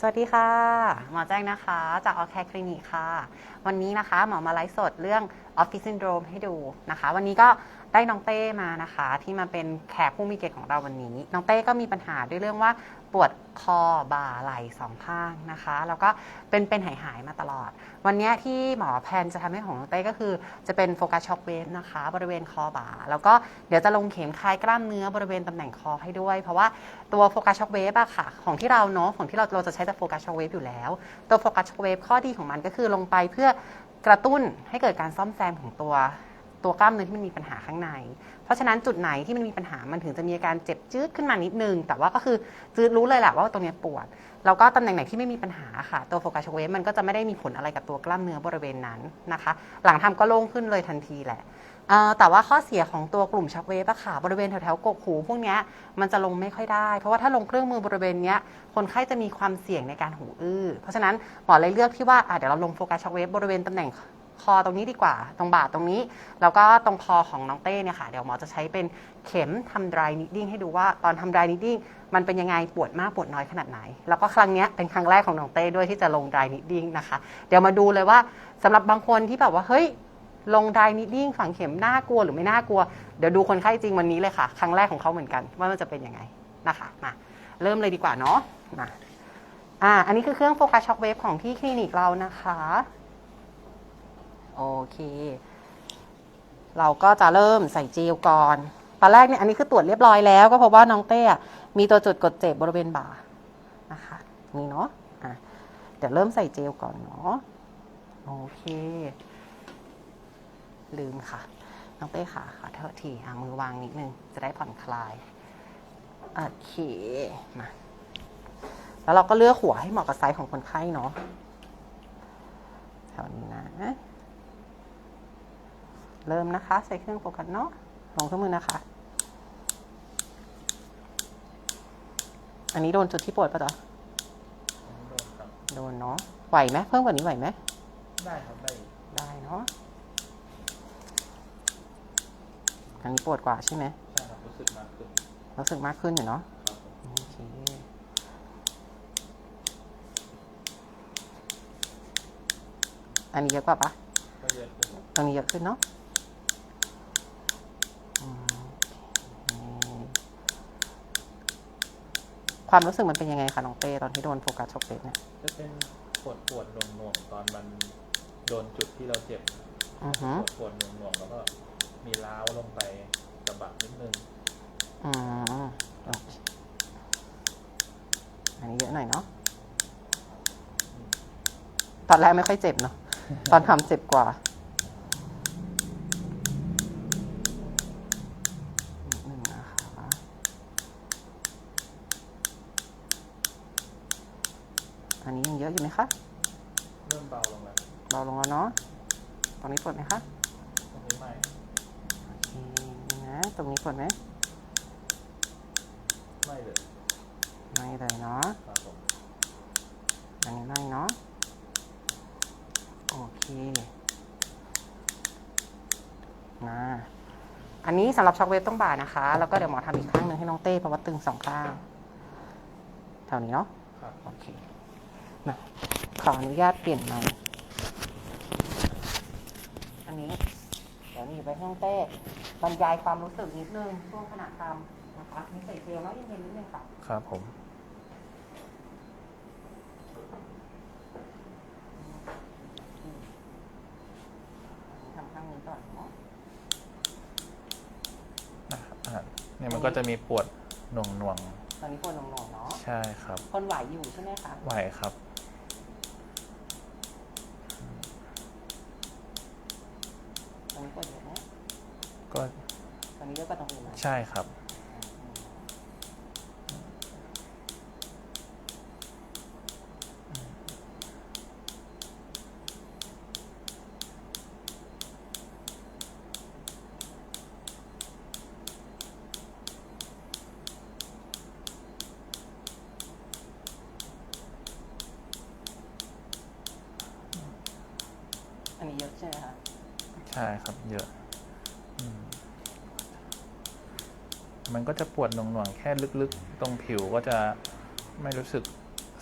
สวัสดีค่ะ หมอแจ้งนะคะ จากออแคคลินิกค่ะ วันนี้นะคะหมอมาไลฟ์สดเรื่องออฟฟิศซินโดรมให้ดูนะคะ วันนี้ก็ ได้น้องเต้มานะคะ ที่มาเป็นแขกผู้มีเกียรติของเราวันนี้ น้องเต้ก็มีปัญหาด้วยเรื่องว่าปวดคอบ่าไหล่สองข้างนะคะ แล้วก็เป็นเป็นหายหายๆมาตลอด วันนี้ที่หมอแพนจะทำให้ของน้องเต้ก็คือ จะเป็นโฟกัสช็อคเวฟนะคะ บริเวณคอบ่า แล้วก็เดี๋ยวจะลงเข็มคลายกล้ามเนื้อบริเวณตำแหน่งคอให้ด้วย เพราะว่าตัวโฟกัสช็อคเวฟอะค่ะ ของที่เราเนาะของที่เราเราจะใช้แต่โฟกัสช็อคเวฟอยู่แล้ว ตัวโฟกัสช็อคเวฟข้อดีของมันก็คือลงไปเพื่อกระตุ้นให้เกิดการซ่อมแซมของตัว ตัวกล้ามเนื้อที่มันมีปัญหาข้างใน เพราะฉะนั้นจุดไหนที่มันมีปัญหามันถึงจะมีอาการเจ็บจืดขึ้นมานิดนึง แต่ว่าก็คือจืดรู้เลยแหละว่าตรงนี้ปวด แล้วก็ตำแหน่งไหนที่ไม่มีปัญหาค่ะ ตัวโฟกัสช็อคเวฟมันก็จะไม่ได้มีผลอะไรกับตัวกล้ามเนื้อบริเวณนั้นนะคะ หลังทำก็โล่งขึ้นเลยทันทีแหละแต่ว่าข้อเสียของตัวกลุ่มช็อคเวฟอะค่ะ บริเวณแถวๆกกหูพวกนี้มันจะลงไม่ค่อยได้ เพราะว่าถ้าลงเครื่องมือบริเวณนี้คนไข้จะมีความเสี่ยงในการหูอื้อ เพราะฉะนั้นหมอเลยเลือกที่ว่าเดี๋ยวเราลงโฟกัสช็อคเวฟบริเวณตำแหน่ง คอตรงนี้ดีกว่า ตรงบ่าตรงนี้ แล้วก็ตรงคอของน้องเต้เนี่ยค่ะ เดี๋ยวหมอจะใช้เป็นเข็มทำ dry knitting ให้ดูว่าตอนทำ dry knitting มันเป็นยังไงปวดมากปวดน้อยขนาดไหน แล้วก็ครั้งนี้เป็นครั้งแรกของน้องเต้ด้วยที่จะลง dry knitting นะคะ เดี๋ยวมาดูเลยว่าสำหรับบางคนที่แบบว่าเฮ้ยลง dry knitting ฝังเข็มน่ากลัวหรือไม่น่ากลัว เดี๋ยวดูคนไข้จริงวันนี้เลยค่ะ ครั้งแรกของเขาเหมือนกัน ว่ามันจะเป็นยังไงนะคะมาเริ่มเลยดีกว่าเนาะมาอ่าอันนี้คือเครื่องโฟกัสช็อคเวฟของที่คลินิกเรานะคะ โอเค เราก็จะเริ่มใส่เจลก่อน ตอนแรกเนี่ยอันนี้คือตรวจเรียบร้อยแล้ว ก็พบว่าน้องเต้มีตัวจุดกดเจ็บบริเวณบ่านะคะนี่เนาะะเดี๋ยวเริ่มใส่เจลก่อนเนาะโอเค ลืมค่ะ น้องเต้ค่ะขอโทษทีอะมือวางนิดนึง จะได้ผ่อนคลายโอเคมาแล้วเราก็เลือกหัวให้เหมาะกับไซส์ของคนไข้เนาะแถวนี้นะ เริ่มนะคะ ใส่เครื่องโฟกัสเนาะลงเครื่องมือนะคะ อันนี้โดนจุดที่ปวดปะจ๊ะโดนครับโดนเนาะไหวไหมเพิ่มกว่านี้ไหวไหมได้ครับได้ได้เนาะอันนี้ปวดกว่าใช่ไหมใช่ครับรู้สึกมากขึ้นรู้สึกมากขึ้นอยู่เนาะครับผมโอเคอันนี้เยอะกว่าปะก็เยอะขึ้นตรงนี้เยอะขึ้นเนาะอืมโอเค ความรู้สึกมันเป็นยังไงคะน้องเต้ตอนที่โดนโฟกัสช็อคเวฟเนี่ยจะเป็นปวดปวดหน่วงหน่วงๆตอนมันโดนจุดที่เราเจ็บอือฮึปวดปวดหน่วงหน่วงๆแล้วก็มีร้าวลงไปกระบะนิดนึงอืมโอเคอันนี้เยอะหน่อยเนาะตอนแรกไม่ค่อยเจ็บเนาะตอนทำเจ็บกว่านิดนึงนะคะอันนี้ยังเยอะอยู่ไหมคะ เริ่มเบาลงแล้ว เบาลงแล้วเนาะ ตรงนี้ปวดไหมคะ ตรงนี้ไม่ โอเคนี่นะ ตรงนี้ปวดไหมไม่เลยไม่เลยเนาะครับผมอันนี้ไม่เนาะโอเคมาอันนี้สำหรับช็อคเวฟต้องบ่านะคะ แล้วก็เดี๋ยวหมอทำอีกข้างหนึ่งให้น้องเต้เพราะว่าตึงสองข้างแถวนี้เนาะครับโอเคมาขออนุญาตเปลี่ยนไม้อันนี้เดี๋ยวนี่ไปให้น้องเต้บรรยายความรู้สึกนิดนึงช่วงขณะทำนะคะนี่ใส่เจลแล้วเย็นๆนิดนึงค่ะ ครับผม ทำข้างนี้ก่อนเนาะนะครับอ่าเนี่ยมันก็จะมีปวดหน่วงหน่วงตอนนี้ปวดหน่วงๆเนาะๆใช่ครับ คนไหวอยู่ใช่ไหมคะ ไหวครับ ตอนนี้ปวดเยอะไหม ก็ตอนนี้เยอะกว่าตรงอื่นไหมใช่ครับ อันนี้เยอะใช่ไหมคะ ใช่ครับ เยอะอืม มันก็จะปวดหน่วงๆแค่ลึกๆ ตรงผิวก็จะไม่รู้สึก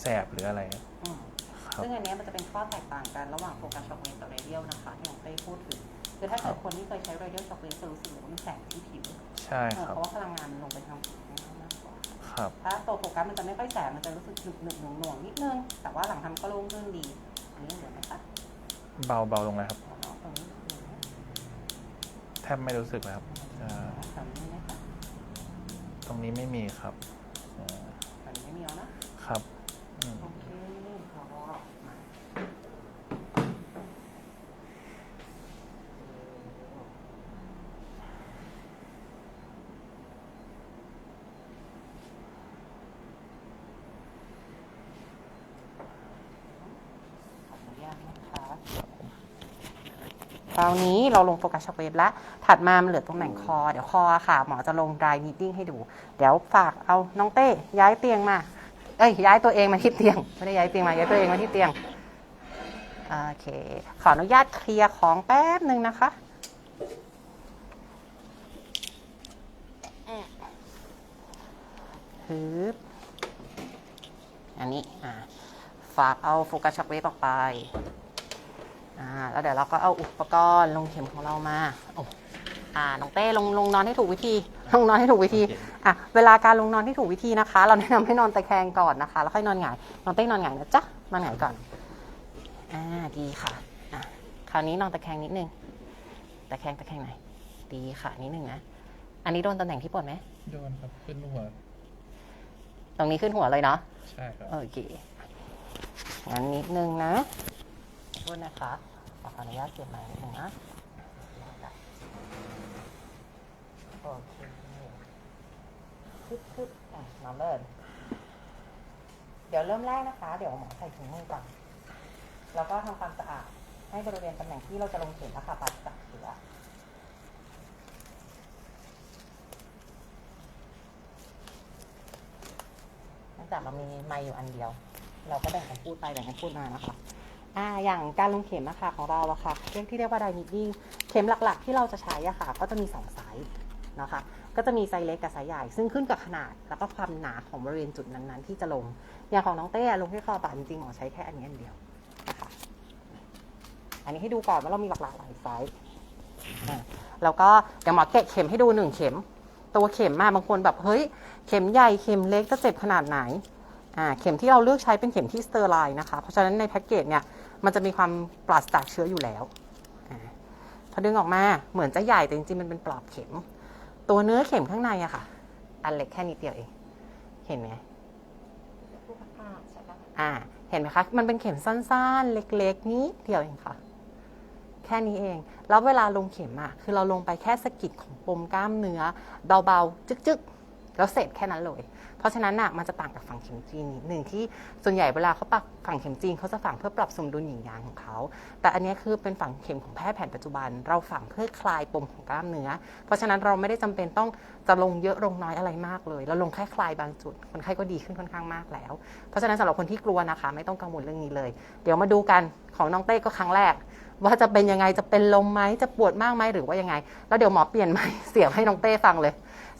แสบหรืออะไร อืมครับ ซึ่งอันเนี้ยมันจะเป็นข้อแตกต่างกันระหว่างโฟกัสช็อกเวฟกับเรเดียลนะคะที่น้องเต้พูดถึงคือถ้าเกิดคนที่เคยใช้เรเดียลช็อกเวฟจะรู้สึกว่ามันแสบที่ผิวใช่เออครับเพราะว่าพลังงานมันลงไปทางผิวค่อนข้างมากกว่าครับ ถ้าตัวโฟกัสมันจะไม่ค่อยแสบมันจะรู้สึกหนึบหนึบหน่วงหน่วงๆนิดนึงแต่ว่าหลังทำก็โล่งขึ้นดีอันนี้เหมือนไหมคะเบาเบาลงเลยครับ เอาเนาะตรงนี้เหมือนไหมแทบไม่รู้สึกเลยครับอ่า ตรงนี้ไหมคะ ตรงนี้ไม่มีครับอ่า ตรงนี้ไม่มีแล้วนะครับ อืม โอเคพอมาขออนุญาตนะคะ คราวนี้เราลงโฟกัสช็อคเวฟแล้วถัดมามันเหลือตรงไหนคอ เดี๋ยวคอค่ะ หมอจะลง dry kneading ให้ดู เดี๋ยวฝากเอาน้องเต้ย้ายเตียงมา เอ้ยย้ายตัวเองมาที่เตียง ไม่ได้ย้ายเตียงมาย้ายตัวเองมาที่เตียง โอเค ขออนุญาตเคลียร์ของแป๊บหนึ่งนะคะฮึบอันนี้ อ่า ฝากเอาโฟกัสช็อคเวฟออกไป อ่าแล้วเดี๋ยวเราก็เอาอุปกรณ์ลงเข็มของเรามาโอ้อ่าน้องเต้ลงลงนอนให้ถูกวิธี ลงนอนให้ถูกวิธีโอเคอะเวลาการลงนอนที่ถูกวิธีนะคะ เราแนะนำให้นอนตะแคงก่อนนะคะ แล้วค่อยนอนหงายน้องเต้นอนหงายนะจ๊ะนอนหงายก่อนอ่าดีค่ะอะคราวนี้นอนตะแคงนิดนึงตะแคงตะแคงไหนอยดีค่ะนิดนึงนะอันนี้โดนตำแหน่งที่ปวดไหมโดนครับขึ้นหัว ตรงนี้ขึ้นหัวเลยเนาะใช่ครับโอเคงั้นนิดนึงนะ โทษนะคะขออนุญาตเก็บไม้นิดนึงนะโอเคคึบคึบอะมาเริ่มเดี๋ยวเริ่มแรกนะคะ เดี๋ยวหมอใส่ถุงมือก่อนแล้วก็ทำความสะอาดให้บริเวณตำแหน่งที่เราจะลงเข็มนะคะปราศจากเชื้อเนื่องจากเรามีไมค์อยู่อันเดียว เราก็แบ่งกันพูดไปแบ่งกันพูดมานะคะ อ่าอย่างการลงเข็มอะค่ะของเราอะค่ะเรียกที่เรียกว่าไดนิดดิ้งเข็มหลักๆ ที่เราจะใช้อะค่ะ ก็จะมีสองไซส์นะคะก็จะมีไซส์เล็กกับไซส์ใหญ่ ซึ่งขึ้นกับขนาดแล้วก็ความหนาของบริเวณจุดนั้น ๆ ที่จะลง อย่างของน้องเต้ลงที่คอบ่าจริงๆหมอใช้แค่อันนี้อันเดียวนะคะอันนี้ให้ดูก่อนว่าเรามีหลากหลายไซส์แล้วก็เดี๋ยวหมอแกะเข็มให้ดูหนึ่งเข็ม ตัวเข็มมาบางคนแบบเฮ้ยเข็มใหญ่เข็มเล็กจะเจ็บขนาดไหน เข็มที่เราเลือกใช้เป็นเข็มที่สเตอร์ไลน์นะคะ เพราะฉะนั้นในแพ็กเกจเนี่ยมันจะมีความปราศจากเชื้ออยู่แล้วอาพอดึงออกมาเหมือนจะใหญ่แต่จริงๆมันเป็นปลอกเข็ม ตัวเนื้อเข็มข้างในอะค่ะ อันเล็กแค่นิดเดียวเอง เห็นไหมอ่า เห็นไหมคะ มันเป็นเข็มสั้นๆ เล็กๆ นี้เดียวเองค่ะ แค่นี้เอง แล้วเวลาลงเข็มอะคือเราลงไปแค่สะกิดของปมกล้ามเนื้อเบาๆ จึ๊กๆ แล้วเสร็จแค่นั้นเลย เพราะฉะนั้นน่ะมันจะต่างกับฝั่งเข็มจีนนิดหนึ่งที่ส่วนใหญ่เวลาเขาปักฝั่งเข็มจีนเขาจะฝังเพื่อปรับสมดุลหยินยางของเขา แต่อันนี้คือเป็นฝั่งเข็มของแพทย์แผนปัจจุบัน เราฝังเพื่อคลายปมของกล้ามเนื้อ เพราะฉะนั้นเราไม่ได้จำเป็นต้องจะลงเยอะลงน้อยอะไรมากเลยเราลงแค่คลายบางจุด คนไข้ก็ดีขึ้นค่อนข้างมากแล้ว เพราะฉะนั้นสำหรับคนที่กลัวนะคะ ไม่ต้องกังวลเรื่องนี้เลย เดี๋ยวมาดูกันของน้องเต้ก็ครั้งแรกว่าจะเป็นยังไงจะเป็นลมไหมจะปวดมากไหมหรือว่ายังไง แล้วเดี๋ยวหมอเปลี่ยนไมเสียบให้น้องเต้ฟังเลย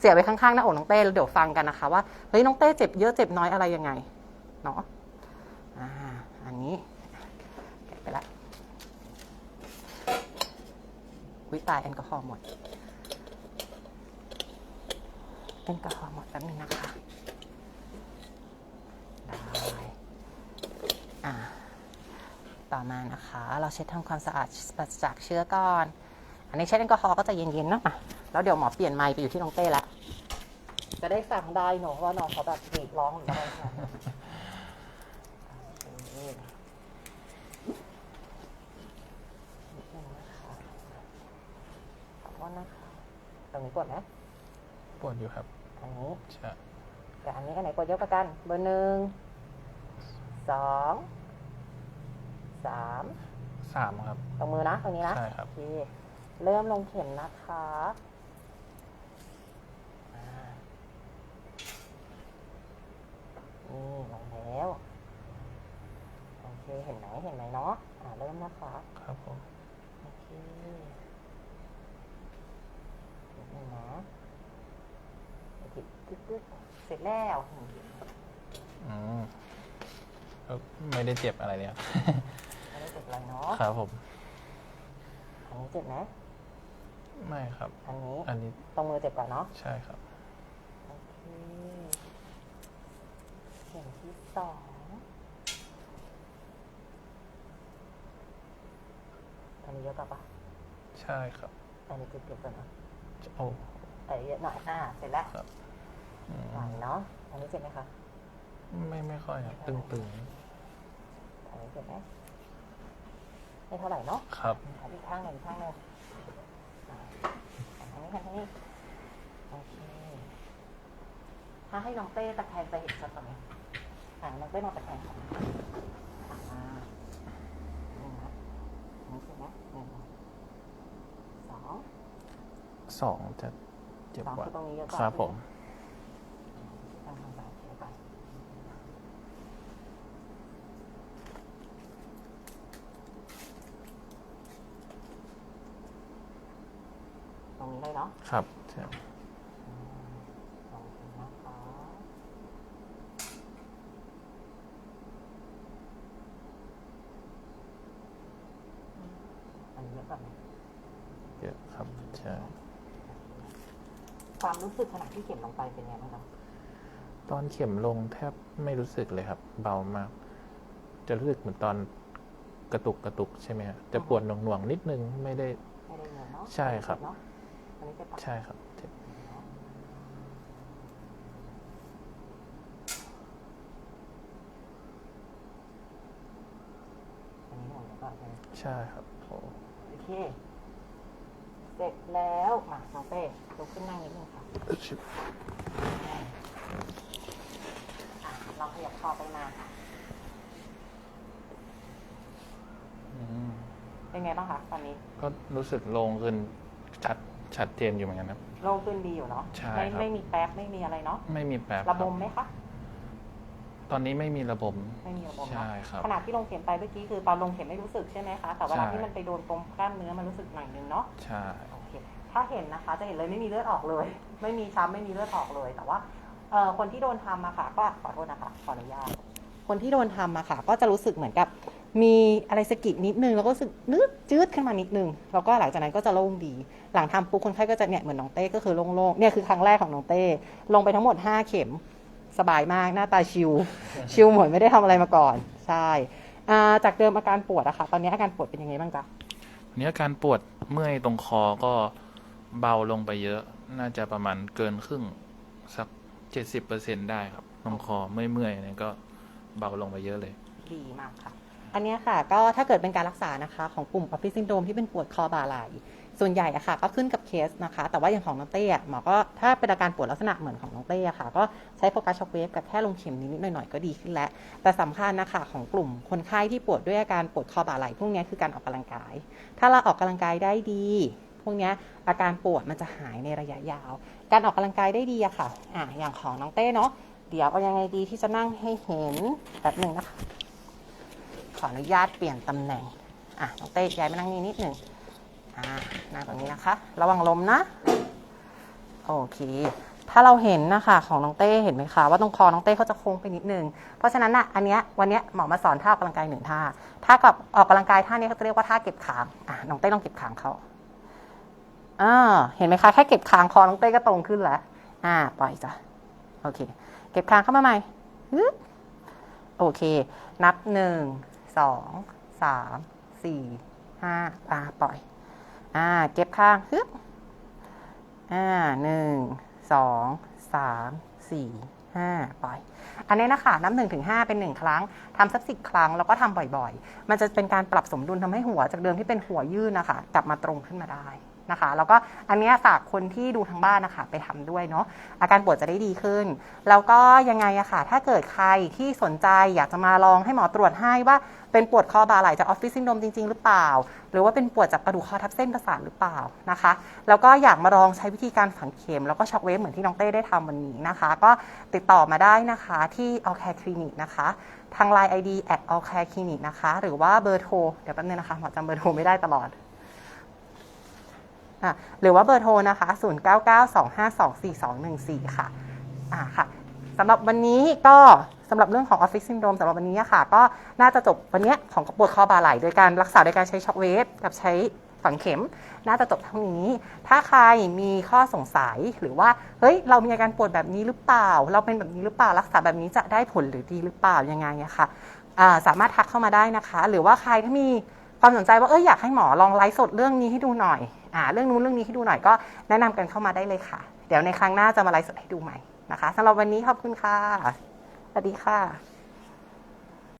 เสียไว้ข้างๆหน้าอกน้องเต้แล้วเดี๋ยวฟังกันนะคะว่าเฮ้ยน้องเต้เจ็บเยอะเจ็บน้อยอะไรยังไงเนาะอ่าอันนี้แกะไปละวิตายแอลกอฮอล์หมดแอลกอฮอล์หมดแป๊บนึงนะคะได้อ่าต่อมานะคะ เราเช็ดทำความสะอาดจากเชื้อก่อน อันนี้เช็ดแอลกอฮอล์ก็จะเย็นๆเนาะ แล้วเดี๋ยวหมอเปลี่ยนไมค์ไปอยู่ที่น้องเต้ละ จะได้ฟังได้เนอะว่าน้องเขาแบบกรีดร้องหรืออะไรขนาดไหนโอเคนิดนึงนะคะขอโทษนะคะตรงนี้กดไหมปวดอยู่ครับอันนี้ ใช่แต่อันนี้อันไหนกดเยอะกว่ากันเบอร์หนึ่งสองสามสามครับ ตรงมือนะตรงนี้นะใช่ครับ โอเคเริ่มลงเข็มนะคะอ่านี่ลงแล้ว โอเค เห็นไหมเห็นไหมเนาะ อ่า เริ่มนะคะ ครับผม โอเคนิดนึงนะโอเคตึ๊ดๆเส ร็จแล้วอืมก็ไม่ได้เจ็บอะไรเลยครับ ไม่ได้เจ็บอะไรเนาะครับผม อันนี้เจ็บไหมไม่ครับ อันนี้อันนี้ตรงมือเจ็บกว่าเนาะใช่ครับโอเคเข็มที่สองอันนี้เยอะกว่าปะใช่ครับ อันนี้เจ็บๆกว่าเนอะโอ้อันนี้เยอะหน่อยอ่าเสร็จแล้วครับ อืมไหวเนาะ อันนี้เจ็บไหมคะ ไม่ไม่ค่อยครับตึงอันนี้เจ็บไหมไม่เท่าไหร่เนาะๆครับอันอีกข้างหนึ่งอีกข้างหนึ่งอ่าทางนี้ทางนี้โอเคถ้าให้น้องเต้ตะแคงจะเห็นชัดกว่าไหมอ่าน้องเต้มาตะแคงค่ะอ่าหนึ่งนะอันนี้ใช่ไหมหนึ่งสองสองจะเจ็บสองกว่าคือตรงนี้เยอะกว่าครับผม ทางทางซ้ายเยอะไปตรงนี้เลยเนาะ ครับใช่ลองดูนะคะอันนี้เยอะกว่าไหมเยอะครับใช่ความรู้สึกขณะที่เข็มลงไปเป็นไงบ้างคะตอนเข็มลงแทบไม่รู้สึกเลยครับ เบามาก จะรู้สึกเหมือนตอนกระตุกกระตุกใช่ไหมฮะจะปวดหน่วงๆนิดนึงไม่ได้ ไม่ได้เงินเนาะใช่ครับ เนาะ อันนี้จะปักใช่ครับเจ็บอันนี้หนึ่งเดี๋ยวก่อนใช่ไหมใช่ครับโอ้โอเค เสร็จแล้วมาน้องเต้ลุกขึ้นนั่งนิดนึงค่ะชิบอะลองขยับคอไปมาค่ะอืมเป็นไงบ้างคะตอนนี้ ก็รู้สึกโล่งขึ้นชัด ชัดเจนอยู่เหมือนกันครับ โล่งขึ้นดีอยู่เนาะใช่ไม่ครับ ไม่มีแป๊บไม่มีอะไรเนาะไม่มีแป๊บระบมคไหมคะตอนนี้ไม่มีระบมไม่มีระบมใช่เนาะครับ ขนาดที่ลงเข็มไปเมื่อกี้คือตอนลงเข็มไม่รู้สึกใช่ไหมคะแต่เวลาใช่ ที่มันไปโดนตรงกล้ามเนื้อมันรู้สึกหน่อยนึงเนาะ ใช่ โอเคถ้าเห็นนะคะจะเห็นเลยไม่มีเลือดออกเลย ไม่มีช้ำไม่มีเลือดออกเลย แต่ว่าเอ่อคนที่โดนทำมาค่ะ ก็ขอโทษนะคะขออนุญาตคนที่โดนทำมาค่ะ ก็จะรู้สึกเหมือนกับ มีอะไรสะกิดนิดนึงแล้วก็รู้สึกนึกจืดขึ้นมานิดนึงแล้วก็หลังจากนั้นก็จะโล่งดี หลังทำปุ๊บคนไข้ก็จะเนี่ยเหมือนน้องเต้ก็คือโล่งๆเนี่ยคือครั้งแรกของน้องเต้ ลงไปทั้งหมด 5 เข็มสบายมากหน้าตาชิว ชิวเหมือนไม่ได้ทำอะไรมาก่อน ใช่อ่าจากเดิมอาการปวดอะค่ะ ตอนนี้อาการปวดเป็นยังไงบ้างจ๊ะอันนี้อาการปวดเมื่อยตรงคอก็เบาลงไปเยอะ น่าจะประมาณเกินครึ่งสักเจ็ดสิบเปอร์เซ็นได้ครับตรงคอเมื่อยๆเนี่ยก็เบาลงไปเยอะเลย ดีมากค่ะ อันนี้ค่ะก็ถ้าเกิดเป็นการรักษานะคะของกลุ่มออฟฟิศซินโดรมที่เป็นปวดคอบ่าไหลส่วนใหญ่อะค่ะก็ขึ้นกับเคสนะคะ แต่ว่าอย่างของน้องเต้หมอก็ถ้าเป็นอาการปวดลักษณะเหมือนของน้องเต้ค่ะ ก็ใช้โฟกัสช็อคเวฟกับแค่ลงเข็มนิดๆหน่อยๆก็ดีขึ้นแล้ว แต่สำคัญนะคะของกลุ่มคนไข้ที่ปวดด้วยอาการปวดคอบ่าไหล่พวกนี้คือการออกกำลังกาย ถ้าเราออกกำลังกายได้ดี พวกนี้อาการปวดมันจะหายในระยะยาว การออกกำลังกายได้ดีอะค่ะอะอย่างของน้องเต้เนาะเดี๋ยวเอายังไงดีที่จะนั่งให้เห็นแบบหนึ่งนะคะ ออนุญาตเปลี่ยนตำแหน่ง อะน้องเต้ย้ายมานั่งนี้นิดหนึ่งอ่านั่งตรงนี้นะคะ ระวังลมนะ โอเค ถ้าเราเห็นนะคะของน้องเต้เห็นไหมคะว่าตรงคอน้องเต้เขาจะโค้งไปนิดนึง เพราะฉะนั้นอะอันเนี้ยวันเนี้ยหมอมาสอนท่าออกกำลังกายหนึ่งท่า ท่ากับออกกำลังกายท่านี้เขาจะเรียกว่าท่าเก็บขาง อะน้องเต้ลองเก็บขางเขาอ่าเห็นไหมคะแค่เก็บขางคอน้องเต้ก็ตรงขึ้นแล้ว อ่าปล่อยจ้ะ โอเค เก็บคางเข้ามาใหม่โอเค นับหนึ่ง สองสามสี่ห้าอ่าปล่อย อ่า เก็บข้างฮึบอ่าหนึ่งสองสามสี่ห้าปล่อย อันนี้นะคะนับหนึ่งถึงห้าเป็นหนึ่งครั้งทำสักสิบครั้งแล้วก็ทำบ่อยๆ มันจะเป็นการปรับสมดุลทำให้หัวจากเดิมที่เป็นหัวยื่นนะคะ กลับมาตรงขึ้นมาได้ นะคะ แล้วก็อันนี้ฝากคนที่ดูทางบ้านนะคะไปทำด้วยเนาะอาการปวดจะได้ดีขึ้น แล้วก็ยังไงอะค่ะ ถ้าเกิดใครที่สนใจอยากจะมาลองให้หมอตรวจให้ว่าเป็นปวดคอบ่าไหล่จากออฟฟิศซินโดรมจริง ๆ หรือเปล่า หรือว่าเป็นปวดจากกระดูกคอทับเส้นประสาทหรือเปล่านะคะ แล้วก็อยากมาลองใช้วิธีการฝังเข็ม แล้วก็ช็อคเวฟเหมือนที่น้องเต้ได้ทำวันนี้นะคะ ก็ติดต่อมาได้นะคะที่ All Care Clinic นะคะทาง Line ID at All Care Clinic นะคะ หรือว่าเบอร์โทร เดี๋ยวแป๊บนึงนะคะ หมอจำเบอร์โทรไม่ได้ตลอด หรือว่าเบอร์โทรนะคะ 0992524214 ค่ะอ่าค่ะสำหรับวันนี้ก็สำหรับเรื่องของออฟฟิศซินโดรมสำหรับวันนี้ค่ะ ก็น่าจะจบวันนี้ของปวดคอบ่าไหล่โดยการรักษาโดยการใช้ช็อคเวฟกับใช้ฝังเข็ม น่าจะจบเท่านี้ ถ้าใครมีข้อสงสัยหรือว่า เฮ้ย เรามีอาการปวดแบบนี้หรือเปล่า เราเป็นแบบนี้หรือเปล่า รักษาแบบนี้จะได้ผลหรือดีหรือเปล่า ยังไงอะค่ะอ่าสามารถทักเข้ามาได้นะคะ หรือว่าใครถ้ามี ความสนใจว่าเอออยากให้หมอลองไลฟ์สดเรื่องนี้ให้ดูหน่อยอ่าเรื่องนู้นเรื่องนี้ให้ดูหน่อยก็แนะนำกันเข้ามาได้เลยค่ะ เดี๋ยวในครั้งหน้าจะมาไลฟ์สดให้ดูใหม่นะคะสำหรับวันนี้ขอบคุณค่ะสวัสดีค่ะ